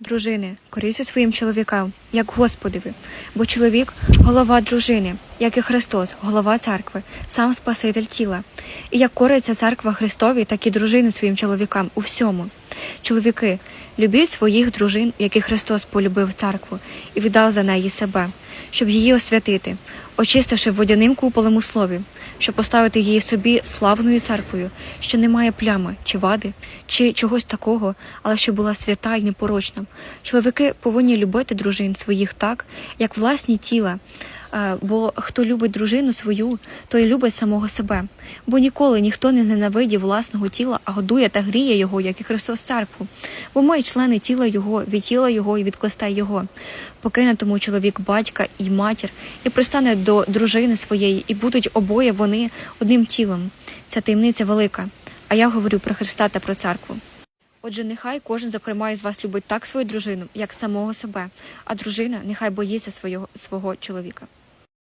Дружини, коріться своїм чоловікам, як Господові, бо чоловік голова дружини, як і Христос, голова церкви, сам Спаситель тіла. І як кориться церква Христові, так і дружини своїм чоловікам у всьому. Чоловіки, любіть своїх дружин, як і Христос полюбив церкву і віддав за неї себе, щоб її освятити, очистивши водяним куполем у слові, щоб поставити її собі славною церквою, що не має плями чи вади, чи чогось такого, але що була свята і непорочна. Чоловіки повинні любити дружин своїх так, як власні тіла. Е, Бо хто любить дружину свою, той любить самого себе. Бо ніколи ніхто не зненавидів власного тіла, а годує та гріє його, як і Христос церкву. Бо ми члени тіла Його, від тіла Його і від Його. Покине тому чоловік батька і матір, і пристане до дружини своєї, і будуть обоє вони одним тілом. Ця таємниця велика. А я говорю про Христа та про церкву. Отже, нехай кожен, зокрема, із вас любить так свою дружину, як самого себе, а дружина нехай боїться свого, свого чоловіка.